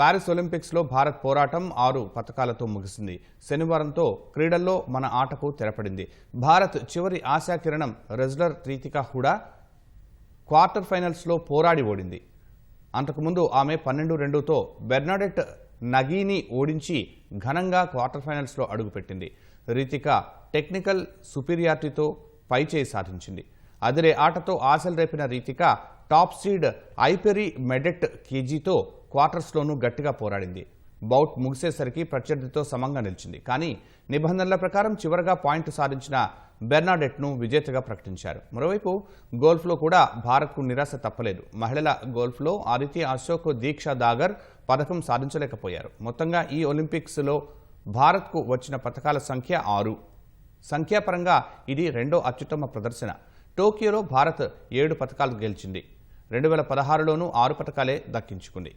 Paris ఒలింపిక్స్లో భారత్ పోరాటం ఆరు పథకాలతో ముగిసింది. శనివారంతో క్రీడల్లో మన ఆటకు తెరపడింది. భారత్ చివరి ఆశాకిరణం రెజ్లర్ రీతికా హుడా క్వార్టర్ ఫైనల్స్లో పోరాడి ఓడింది. అంతకుముందు ఆమె పన్నెండు రెండుతో బెర్నాడెట్ నగీని ఓడించి ఘనంగా క్వార్టర్ ఫైనల్స్లో అడుగుపెట్టింది. రీతిక టెక్నికల్ సుపీరియారిటీతో పైచేయి సాధించింది. అదిరే ఆటతో ఆశలు రేపిన Reetika top seed Aiperi Medet కేజీతో క్వార్టర్స్లోనూ గట్టిగా పోరాడింది. బౌట్ ముగిసేసరికి ప్రత్యర్థితో సమంగా నిలిచింది. కానీ నిబంధనల ప్రకారం చివరగా పాయింట్ సాధించిన బెర్నాడెట్ను విజేతగా ప్రకటించారు. మరోవైపు గోల్ఫ్లో కూడా భారత్కు నిరాశ తప్పలేదు. మహిళల గోల్ఫ్లో ఆదిత్య అశోక్ దీక్ష దాగర్ పథకం సాధించలేకపోయారు. మొత్తంగా ఈ ఒలింపిక్స్లో భారత్కు వచ్చిన పథకాల సంఖ్య ఆరు. సంఖ్యాపరంగా ఇది రెండో అత్యుత్తమ ప్రదర్శన. టోక్యోలో భారత్ ఏడు పథకాలు గెలిచింది. రెండు వేల పదహారులోనూ ఆరు పథకాలే దక్కించుకుంది.